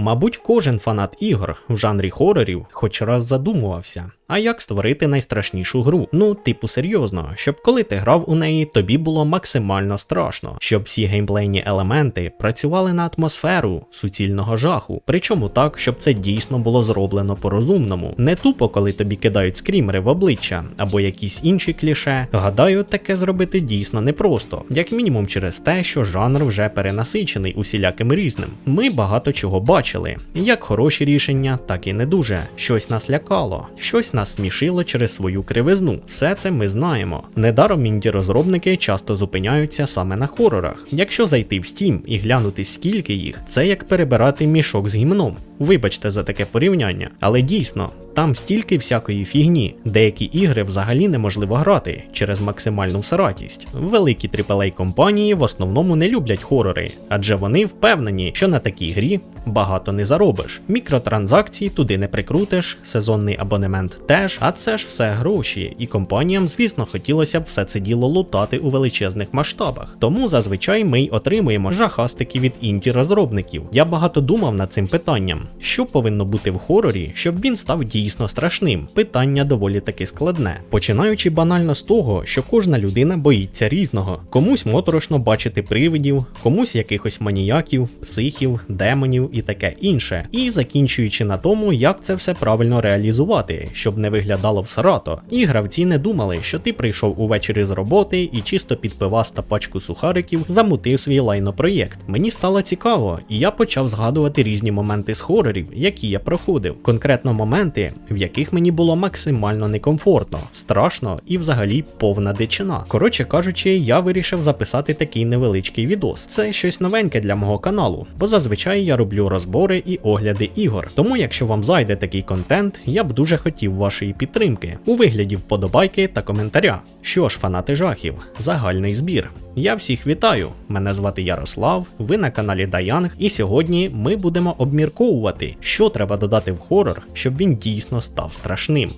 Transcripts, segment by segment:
Мабуть, кожен фанат ігор в жанрі хорорів хоч раз задумувався. А як створити найстрашнішу гру? Ну, типу, серйозно, щоб коли ти грав у неї, тобі було максимально страшно, щоб всі геймплейні елементи працювали на атмосферу суцільного жаху. Причому так, щоб це дійсно було зроблено по-розумному. Не тупо, коли тобі кидають скрімери в обличчя або якісь інші кліше. Гадаю, таке зробити дійсно непросто, як мінімум через те, що жанр вже перенасичений усіляким різним. Ми багато чого бачили, як хороші рішення, так і не дуже. Щось нас лякало, щось нас смішило через свою кривизну. Все це ми знаємо. Недаром інді розробники часто зупиняються саме на хорорах. Якщо зайти в Steam і глянути скільки їх, це як перебирати мішок з гімном. Вибачте за таке порівняння, але дійсно. Там стільки всякої фігні, деякі ігри взагалі неможливо грати через максимальну всаратість. Великі aaa компанії в основному не люблять хорори, адже вони впевнені, що на такій грі багато не заробиш. Мікротранзакції туди не прикрутиш, сезонний абонемент теж, а це ж все гроші, і компаніям, звісно, хотілося б все це діло лутати у величезних масштабах. Тому зазвичай ми й отримуємо жахастики від інді розробників. Я багато думав над цим питанням, що повинно бути в хорорі, щоб він став дійсно страшним. Питання доволі таки складне, починаючи банально з того, що кожна людина боїться різного. Комусь моторошно бачити привидів, комусь якихось маніяків, психів, демонів і таке інше. І закінчуючи на тому, як це все правильно реалізувати, щоб не виглядало всарато. І гравці не думали, що ти прийшов увечері з роботи і чисто під пиваста пачку сухариків замутив свій лайнопроєкт. Мені стало цікаво, і я почав згадувати різні моменти з хорорів, які я проходив. Конкретно моменти, в яких мені було максимально некомфортно, страшно і взагалі повна дичина. Коротше кажучи, я вирішив записати такий невеличкий відос. Це щось новеньке для мого каналу, бо зазвичай я роблю розбори і огляди ігор. Тому, якщо вам зайде такий контент, я б дуже хотів вашої підтримки у вигляді вподобайки та коментаря. Що ж, фанати жахів, загальний збір. Я всіх вітаю! Мене звати Ярослав, ви на каналі Dayanг, і сьогодні ми будемо обмірковувати, що треба додати в хорор, щоб він дійсно став страшним.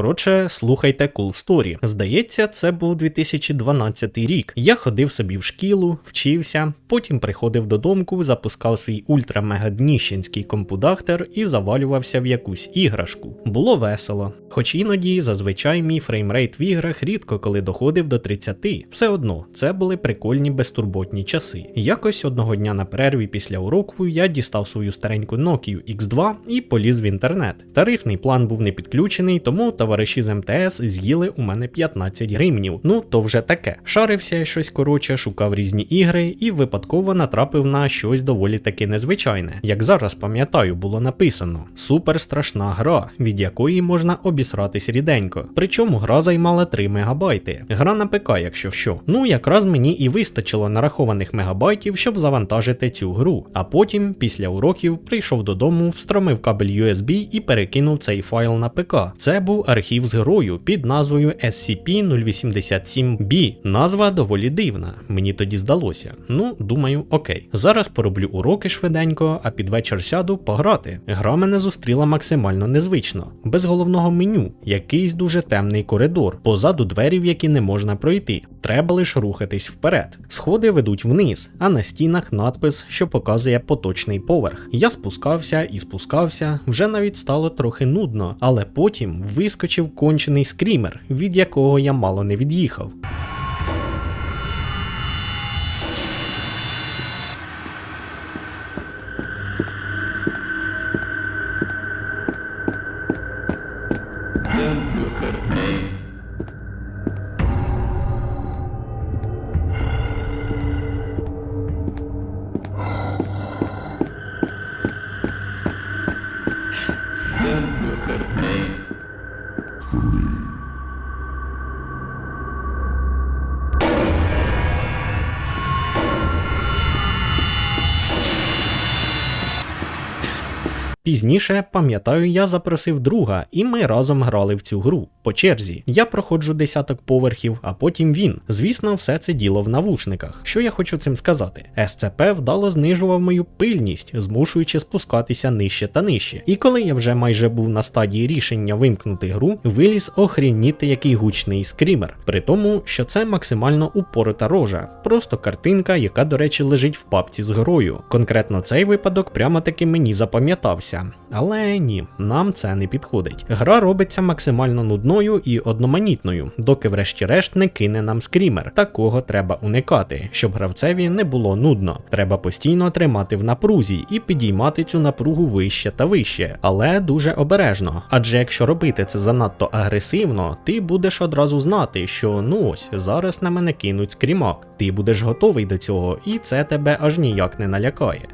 Коротше, слухайте cool story. Здається, це був 2012 рік. Я ходив собі в шкілу, вчився, потім приходив додому, запускав свій ультра-мегадніщенський компудахтер і завалювався в якусь іграшку. Було весело. Хоч іноді зазвичай мій фреймрейт в іграх рідко коли доходив до 30. Все одно, це були прикольні безтурботні часи. Якось одного дня на перерві після уроку я дістав свою стареньку Nokia X2 і поліз в інтернет. Тарифний план був не підключений, тому товариші з МТС з'їли у мене 15 гривнів. Ну то вже таке. Шарився щось коротше, шукав різні ігри і випадково натрапив на щось доволі таки незвичайне. Як зараз пам'ятаю, було написано: супер страшна гра, від якої можна обісратись ріденько. Причому гра займала 3 мегабайти. Гра на ПК, якщо що. Ну якраз мені і вистачило нарахованих мегабайтів, щоб завантажити цю гру. А потім, після уроків, прийшов додому, встромив кабель USB і перекинув цей файл на ПК. Це був архів з герою під назвою SCP-087B. Назва доволі дивна, мені тоді здалося. Ну, думаю, окей. Зараз пороблю уроки швиденько, а під вечір сяду пограти. Гра мене зустріла максимально незвично, без головного меню, якийсь дуже темний коридор, позаду дверів, які не можна пройти. Треба лише рухатись вперед. Сходи ведуть вниз, а на стінах надпис, що показує поточний поверх. Я спускався і спускався, вже навіть стало трохи нудно, але потім вискочив кончений скрімер, від якого я мало не від'їхав. Пізніше, пам'ятаю, я запросив друга, і ми разом грали в цю гру по черзі. Я проходжу десяток поверхів, а потім він. Звісно, все це діло в навушниках. Що я хочу цим сказати? СЦП вдало знижував мою пильність, змушуючи спускатися нижче та нижче. І коли я вже майже був на стадії рішення вимкнути гру, виліз охрініти який гучний скрімер. При тому, що це максимально упорита рожа, просто картинка, яка, до речі, лежить в папці з грою. Конкретно цей випадок прямо таки мені запам'ятався. Але ні, нам це не підходить. Гра робиться максимально нудною і одноманітною, доки врешті-решт не кине нам скрімер. Такого треба уникати, щоб гравцеві не було нудно. Треба постійно тримати в напрузі і підіймати цю напругу вище та вище, але дуже обережно. Адже якщо робити це занадто агресивно, ти будеш одразу знати, що ну ось зараз на мене кинуть скрімак. Ти будеш готовий до цього, і це тебе аж ніяк не налякає.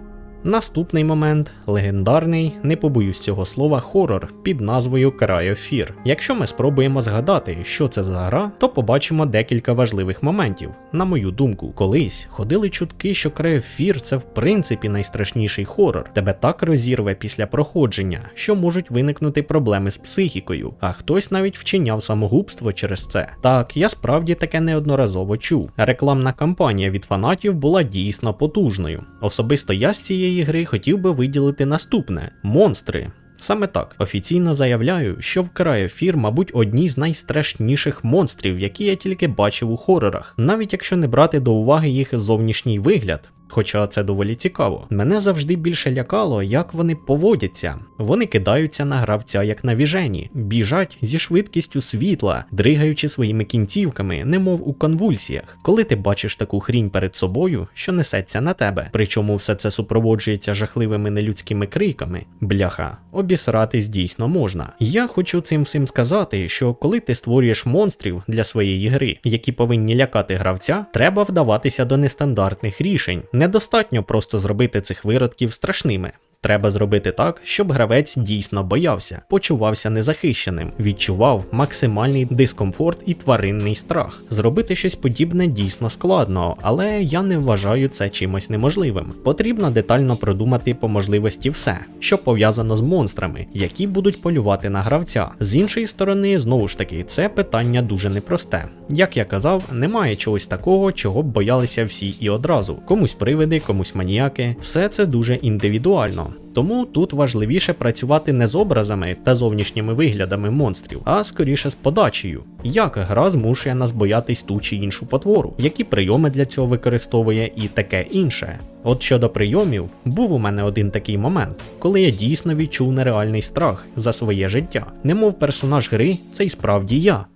Наступний момент легендарний, не побоюсь цього слова, хорор під назвою Cry of Fear. Якщо ми спробуємо згадати, що це за гра, то побачимо декілька важливих моментів. На мою думку, колись ходили чутки, що Cry of Fear це в принципі найстрашніший хорор. Тебе так розірве після проходження, що можуть виникнути проблеми з психікою, а хтось навіть вчиняв самогубство через це. Так, я справді таке неодноразово чув. Рекламна кампанія від фанатів була дійсно потужною. Особисто я з цієї гри хотів би виділити наступне: монстри. Саме так офіційно заявляю, що в Cryofear, мабуть, одні з найстрашніших монстрів, які я тільки бачив у хорорах, навіть якщо не брати до уваги їх зовнішній вигляд. Хоча це доволі цікаво. Мене завжди більше лякало, як вони поводяться. Вони кидаються на гравця як на віжені, біжать зі швидкістю світла, дригаючи своїми кінцівками, немов у конвульсіях. Коли ти бачиш таку хрінь перед собою, що несеться на тебе, причому все це супроводжується жахливими нелюдськими криками, бляха, обісратись дійсно можна. Я хочу цим всім сказати, що коли ти створюєш монстрів для своєї гри, які повинні лякати гравця, треба вдаватися до нестандартних рішень. Недостатньо просто зробити цих виродків страшними. Треба зробити так, щоб гравець дійсно боявся, почувався незахищеним, відчував максимальний дискомфорт і тваринний страх. Зробити щось подібне дійсно складно, але я не вважаю це чимось неможливим. Потрібно детально продумати по можливості все, що пов'язано з монстрами, які будуть полювати на гравця. З іншої сторони, знову ж таки, це питання дуже непросте. Як я казав, немає чогось такого, чого б боялися всі і одразу. Комусь привиди, комусь маніяки, все це дуже індивідуально. Тому тут важливіше працювати не з образами та зовнішніми виглядами монстрів, а скоріше з подачею. Як гра змушує нас боятись ту чи іншу потвору, які прийоми для цього використовує і таке інше. От щодо прийомів, був у мене один такий момент, коли я дійсно відчув нереальний страх за своє життя, немов персонаж гри, це й справді я.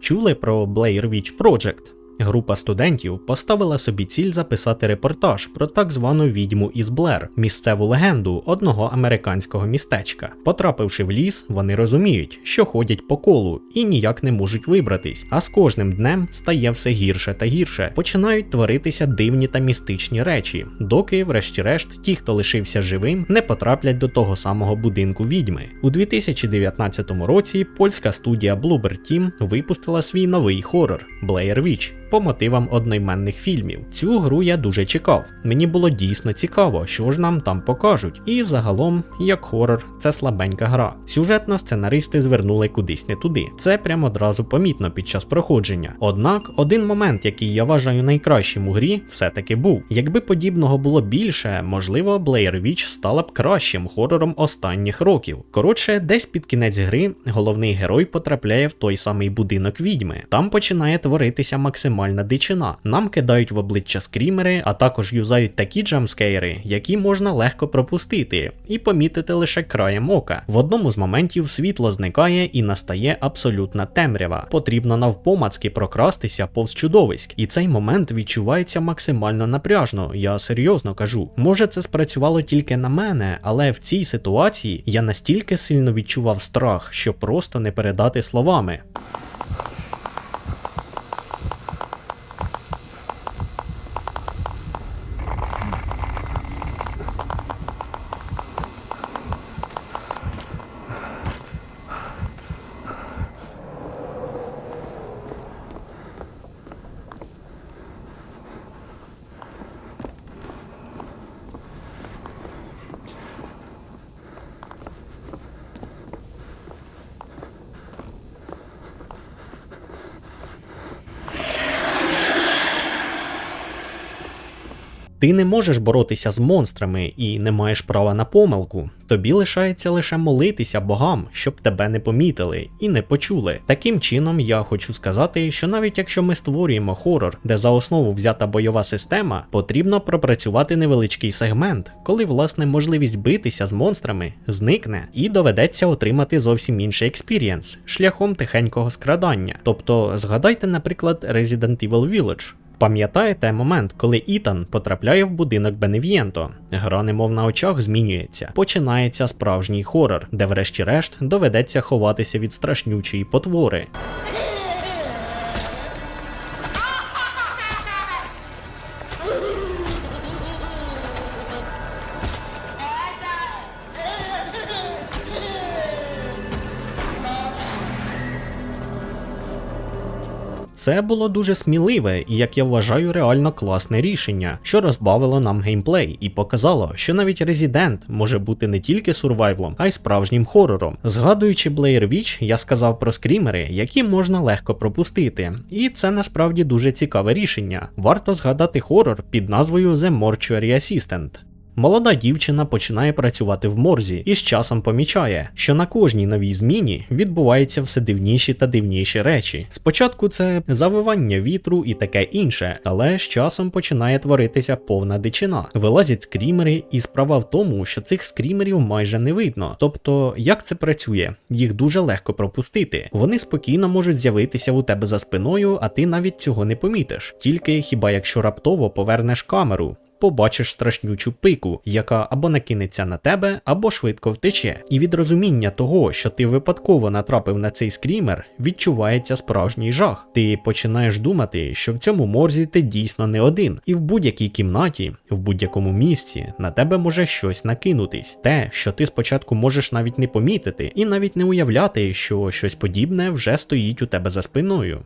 Чули про Blair Witch Project? Група студентів поставила собі ціль записати репортаж про так звану відьму із Блер, місцеву легенду одного американського містечка. Потрапивши в ліс, вони розуміють, що ходять по колу і ніяк не можуть вибратись. А з кожним днем стає все гірше та гірше. Починають творитися дивні та містичні речі, доки, врешті-решт, ті, хто лишився живим, не потраплять до того самого будинку відьми. У 2019 році польська студія Bloober Team випустила свій новий хорор Blair Witch по мотивам одноіменних фільмів. Цю гру я дуже чекав. Мені було дійсно цікаво, що ж нам там покажуть. І загалом, як хорор, це слабенька гра. Сюжетно сценаристи звернули кудись не туди. Це прямо одразу помітно під час проходження. Однак, один момент, який я вважаю найкращим у грі, все-таки був. Якби подібного було більше, можливо, Blair Witch стала б кращим хорором останніх років. Коротше, десь під кінець гри головний герой потрапляє в той самий будинок відьми. Там починає творитися максимально нормальна дичина. Нам кидають в обличчя скрімери, а також юзають такі джамскейри, які можна легко пропустити, і помітити лише краєм ока. В одному з моментів світло зникає і настає абсолютна темрява. Потрібно навпомацки прокрастися повз чудовиськ, і цей момент відчувається максимально напряжно. Я серйозно кажу. Може це спрацювало тільки на мене, але в цій ситуації я настільки сильно відчував страх, що просто не передати словами. Ти не можеш боротися з монстрами і не маєш права на помилку. Тобі лишається лише молитися богам, щоб тебе не помітили і не почули. Таким чином, я хочу сказати, що навіть якщо ми створюємо хорор, де за основу взята бойова система, потрібно пропрацювати невеличкий сегмент, коли власне можливість битися з монстрами зникне і доведеться отримати зовсім інший експірієнс шляхом тихенького скрадання. Тобто згадайте, наприклад, Resident Evil Village. Пам'ятаєте момент, коли Ітан потрапляє в будинок Бенев'єнто? Гра немов на очах змінюється. Починається справжній хорор, де врешті-решт доведеться ховатися від страшнючої потвори. Це було дуже сміливе і, як я вважаю, реально класне рішення, що розбавило нам геймплей і показало, що навіть Resident може бути не тільки сурвайвлом, а й справжнім хорором. Згадуючи Blair Witch, я сказав про скрімери, які можна легко пропустити. І це насправді дуже цікаве рішення. Варто згадати хорор під назвою The Mortuary Assistant. Молода дівчина починає працювати в морзі і з часом помічає, що на кожній новій зміні відбуваються все дивніші та дивніші речі. Спочатку це завивання вітру і таке інше, але з часом починає творитися повна дичина. Вилазять скрімери, і справа в тому, що цих скрімерів майже не видно. Тобто, як це працює? Їх дуже легко пропустити. Вони спокійно можуть з'явитися у тебе за спиною, а ти навіть цього не помітиш. Тільки хіба якщо раптово повернеш камеру побачиш страшнючу пику, яка або накинеться на тебе, або швидко втече. І від розуміння того, що ти випадково натрапив на цей скрімер, відчувається справжній жах. Ти починаєш думати, що в цьому морзі ти дійсно не один, і в будь-якій кімнаті, в будь-якому місці на тебе може щось накинутись. Те, що ти спочатку можеш навіть не помітити, і навіть не уявляти, що щось подібне вже стоїть у тебе за спиною.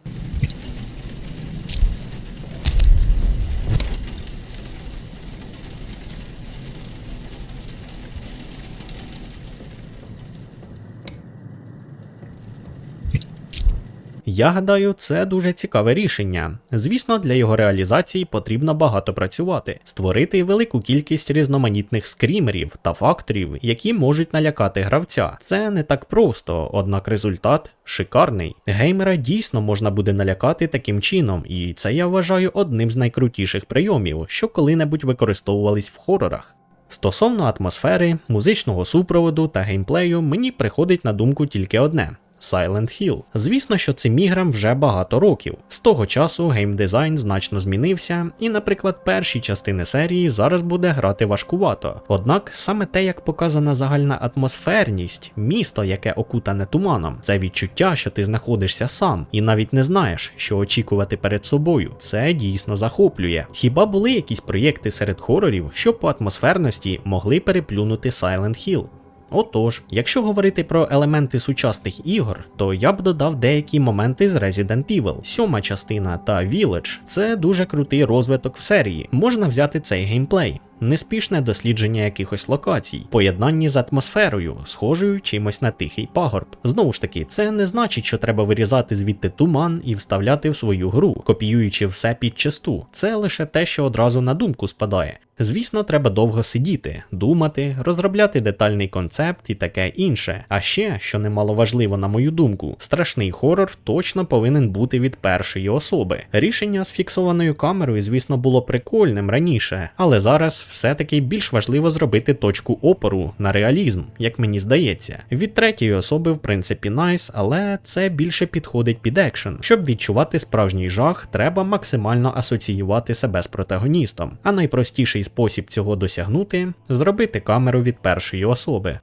Я гадаю, це дуже цікаве рішення. Звісно, для його реалізації потрібно багато працювати, створити велику кількість різноманітних скрімерів та факторів, які можуть налякати гравця. Це не так просто, однак результат шикарний. Геймера дійсно можна буде налякати таким чином, і це я вважаю одним з найкрутіших прийомів, що коли-небудь використовувались в хорорах. Стосовно атмосфери, музичного супроводу та геймплею, мені приходить на думку тільки одне. Silent Hill. Звісно, що цим іграм вже багато років. З того часу геймдизайн значно змінився, і, наприклад, перші частини серії зараз буде грати важкувато. Однак саме те, як показана загальна атмосферність, місто, яке окутане туманом, це відчуття, що ти знаходишся сам, і навіть не знаєш, що очікувати перед собою. Це дійсно захоплює. Хіба були якісь проєкти серед хорорів, що по атмосферності могли переплюнути Silent Hill? Отож, якщо говорити про елементи сучасних ігор, то я б додав деякі моменти з Resident Evil. Сьома частина та Village це дуже крутий розвиток в серії. Можна взяти цей геймплей. Неспішне дослідження якихось локацій, поєднанні з атмосферою, схожою чимось на тихий пагорб. Знову ж таки, це не значить, що треба вирізати звідти туман і вставляти в свою гру, копіюючи все під часту. Це лише те, що одразу на думку спадає. Звісно, треба довго сидіти, думати, розробляти детальний концепт і таке інше. А ще, що немало важливо, на мою думку, страшний хорор точно повинен бути від першої особи. Рішення з фіксованою камерою, звісно, було прикольним раніше, але зараз все-таки більш важливо зробити точку опору на реалізм, як мені здається. Від третьої особи, в принципі, найс, але це більше підходить під екшен. Щоб відчувати справжній жах, треба максимально асоціювати себе з протагоністом. А найпростіший спосіб цього досягнути зробити камеру від першої особи.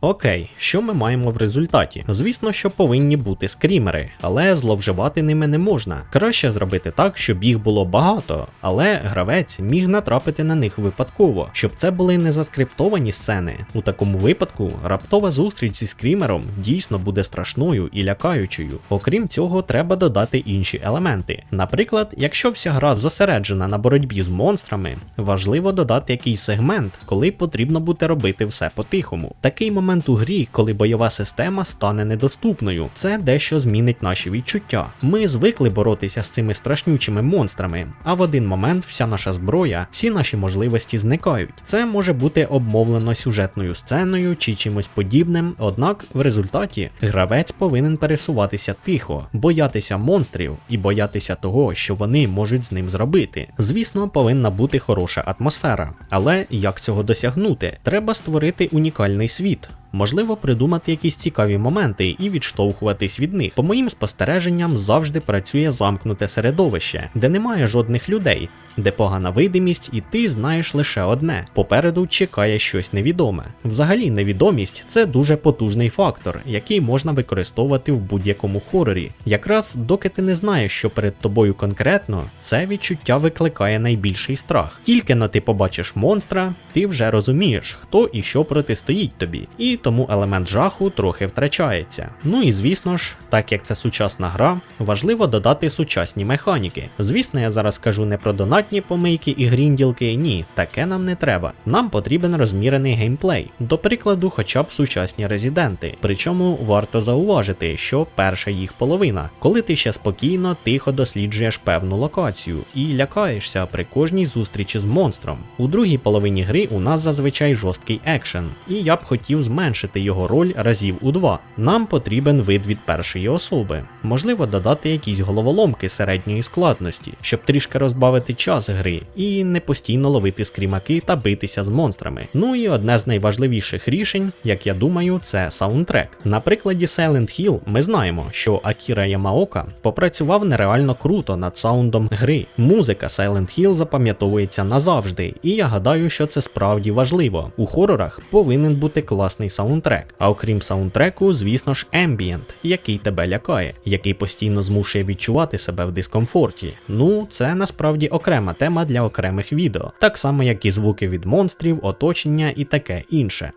Окей, що ми маємо в результаті? Звісно, що повинні бути скрімери, але зловживати ними не можна. Краще зробити так, щоб їх було багато, але гравець міг натрапити на них випадково, щоб це були не заскриптовані сцени. У такому випадку раптова зустріч зі скрімером дійсно буде страшною і лякаючою. Окрім цього, треба додати інші елементи. Наприклад, якщо вся гра зосереджена на боротьбі з монстрами, важливо додати якийсь сегмент, коли потрібно буде робити все по-тихому. Такий момент момент у грі, коли бойова система стане недоступною. Це дещо змінить наші відчуття. Ми звикли боротися з цими страшнючими монстрами, а в один момент вся наша зброя, всі наші можливості зникають. Це може бути обмовлено сюжетною сценою чи чимось подібним, однак в результаті гравець повинен пересуватися тихо, боятися монстрів і боятися того, що вони можуть з ним зробити. Звісно, повинна бути хороша атмосфера, але як цього досягнути? Треба створити унікальний світ. Можливо, придумати якісь цікаві моменти і відштовхуватись від них. По моїм спостереженням завжди працює замкнуте середовище, де немає жодних людей, де погана видимість, і ти знаєш лише одне: попереду чекає щось невідоме. Взагалі, невідомість це дуже потужний фактор, який можна використовувати в будь-якому хорорі. Якраз доки ти не знаєш, що перед тобою конкретно, це відчуття викликає найбільший страх. Тільки на ти побачиш монстра, ти вже розумієш, хто і що протистоїть тобі. І тому елемент жаху трохи втрачається. Ну і звісно ж, так як це сучасна гра, важливо додати сучасні механіки. Звісно, я зараз кажу не про донатні помийки і грінділки, ні, таке нам не треба. Нам потрібен розмірений геймплей, до прикладу, хоча б сучасні резиденти. Причому варто зауважити, що перша їх половина, коли ти ще спокійно, тихо досліджуєш певну локацію і лякаєшся при кожній зустрічі з монстром. У другій половині гри у нас зазвичай жорсткий екшен, і я б хотів зменшити його роль разів у два. Нам потрібен вид від першої особи. Можливо, додати якісь головоломки середньої складності, щоб трішки розбавити час гри і не постійно ловити скрімаки та битися з монстрами. Ну і одне з найважливіших рішень, як я думаю, це саундтрек. На прикладі Silent Hill ми знаємо, що Акіра Ямаока попрацював нереально круто над саундом гри. Музика Silent Hill запам'ятовується назавжди, і я гадаю, що це справді важливо. У хорорах повинен бути класний саундтрек. А окрім саундтреку, звісно ж, ембієнт, який тебе лякає, який постійно змушує відчувати себе в дискомфорті. Ну, це насправді окрема тема для окремих відео, так само як і звуки від монстрів, оточення і таке інше.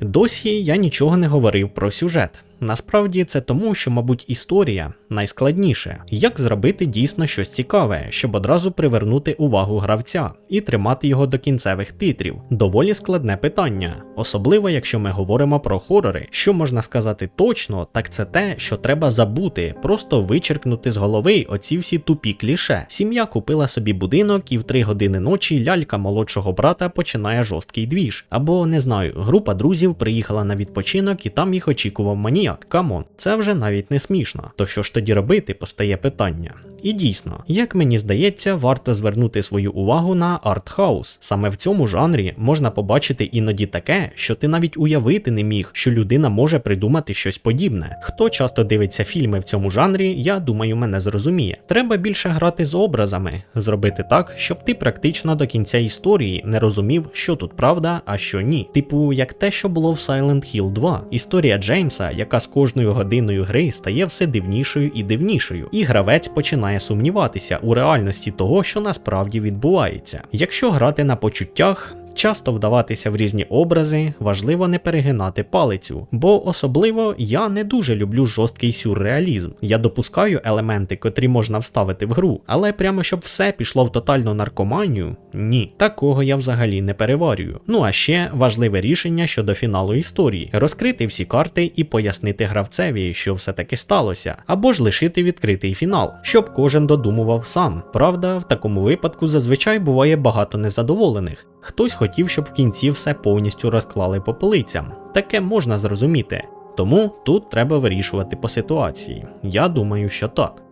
Досі я нічого не говорив про сюжет. Насправді це тому, що, мабуть, історія найскладніше. Як зробити дійсно щось цікаве, щоб одразу привернути увагу гравця і тримати його до кінцевих титрів. Доволі складне питання, особливо якщо ми говоримо про хорори. Що можна сказати точно, так це те, що треба забути, просто вичеркнути з голови оці всі тупі кліше. Сім'я купила собі будинок, і в 3 години ночі лялька молодшого брата починає жорсткий двіж. Або не знаю, група друзів приїхала на відпочинок і там їх очікував маніяк. Камон, це вже навіть не смішно. То що ж тоді робити, постає питання. І дійсно, як мені здається, варто звернути свою увагу на артхаус. Саме в цьому жанрі можна побачити іноді таке, що ти навіть уявити не міг, що людина може придумати щось подібне. Хто часто дивиться фільми в цьому жанрі, я думаю, мене зрозуміє. Треба більше грати з образами, зробити так, щоб ти практично до кінця історії не розумів, що тут правда, а що ні. Типу, як те, що було в Silent Hill 2. Історія Джеймса, яка з кожною годиною гри стає все дивнішою і дивнішою, і гравець починає сумніватися у реальності того, що насправді відбувається. Якщо грати на почуттях. Часто вдаватися в різні образи, важливо не перегинати палицю, бо особливо я не дуже люблю жорсткий сюрреалізм. Я допускаю елементи, котрі можна вставити в гру, але прямо щоб все пішло в тотальну наркоманію, ні, такого я взагалі не переварюю. Ну а ще важливе рішення щодо фіналу історії: розкрити всі карти і пояснити гравцеві, що все таки сталося, або ж лишити відкритий фінал, щоб кожен додумував сам. Правда, в такому випадку зазвичай буває багато незадоволених. Хтось хотів, щоб в кінці все повністю розклали по полицям. Таке можна зрозуміти. Тому тут треба вирішувати по ситуації. Я думаю, що так.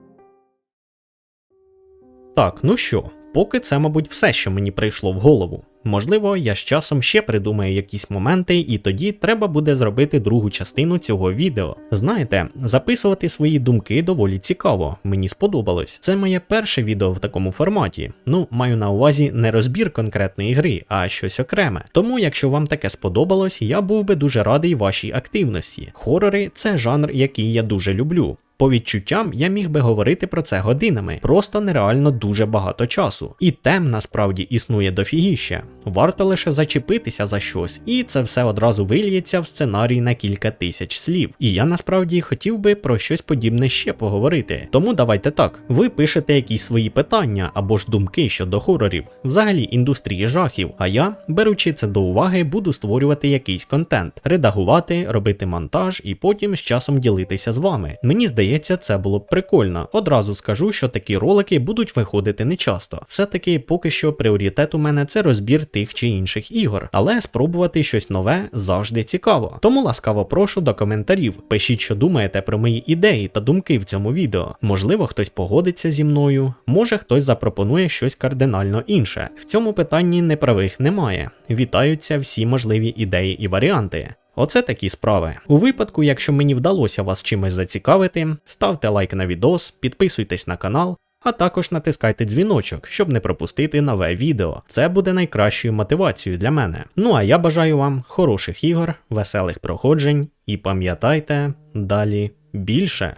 Так, ну що, поки це, мабуть, все, що мені прийшло в голову. Можливо, я з часом ще придумаю якісь моменти, і тоді треба буде зробити другу частину цього відео. Знаєте, записувати свої думки доволі цікаво, мені сподобалось. Це моє перше відео в такому форматі. Ну, маю на увазі не розбір конкретної гри, а щось окреме. Тому, якщо вам таке сподобалось, я був би дуже радий вашій активності. Хорори це жанр, який я дуже люблю. По відчуттям я міг би говорити про це годинами, просто нереально дуже багато часу. І тем насправді існує дофігіще. Варто лише зачепитися за щось, і це все одразу вильється в сценарій на кілька тисяч слів. І я насправді хотів би про щось подібне ще поговорити. Тому давайте так: ви пишете якісь свої питання або ж думки щодо хорорів, взагалі індустрії жахів. А я, беручи це до уваги, буду створювати якийсь контент, редагувати, робити монтаж і потім з часом ділитися з вами. Мені здається, це було б прикольно. Одразу скажу, що такі ролики будуть виходити нечасто. Все-таки поки що пріоритет у мене це розбір тих чи інших ігор, але спробувати щось нове завжди цікаво. Тому ласкаво прошу до коментарів. Пишіть, що думаєте про мої ідеї та думки в цьому відео. Можливо, хтось погодиться зі мною, може хтось запропонує щось кардинально інше. В цьому питанні неправих немає. Вітаються всі можливі ідеї і варіанти. Оце такі справи. У випадку, якщо мені вдалося вас чимось зацікавити, ставте лайк на відос, підписуйтесь на канал, а також натискайте дзвіночок, щоб не пропустити нове відео. Це буде найкращою мотивацією для мене. Ну а я бажаю вам хороших ігор, веселих проходжень і пам'ятайте далі більше.